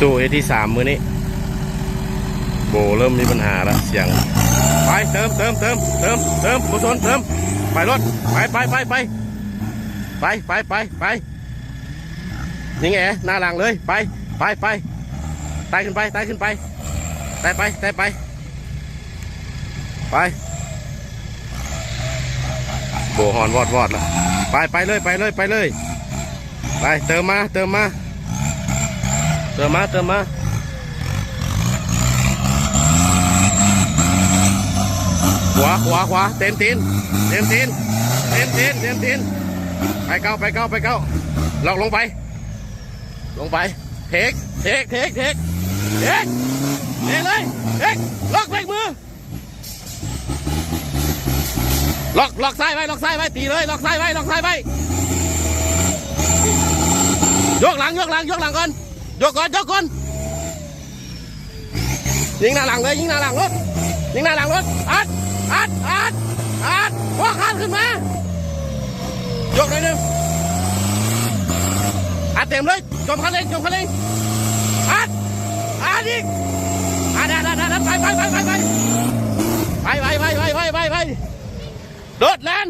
สู้เอที่สามมือนี้ โบเริ่มมีปัญหาแล้วเสียง ไปเติมเติมเติมเติมเติมกุศลเติม ไปรถ ไปไปไปไปไปไปไปไปยิงแอหน้าหลังเลย ไปไปไปไต่ขึ้นไปไต่ขึ้นไปไต่ไปไต่ไป ไป โบหอนวอดวอดแล้วไปไปเลยไปเลยไปเลย ไปเติมมาเติมมา เติมมาเติมมาขวาขวาขวาเต็มตีนเต็มตีนเต็มตีนเต็มตีนไปเก้าไปเก้าไปเก้าลอกลงไป ลงไปเทคเทคเทคเทคเทคเทคเลยเทคล็อกเบรกมือล็อกล็อกซ้ายไว้ล็อกซ้ายไว้ตีเลยล็อกซ้ายไว้ล็อกซ้ายไว้ยกหลังยกหลังยกหลังก่อน ยกก่อนยกก่อนยิงหน้าหลังเลยยิงหน้าหลังรถยิงหน้าหลังรถอัดอัดอัดอัดหัวขาดขึ้นมายกเลยหนึ่งอัดเต็มเลยจมคันเร่งจมคันเร่งอัดอัดอีกอัดอัดอัดอัดไปไปไปไปไปไปไปไปไปไปไปไปโดดแลน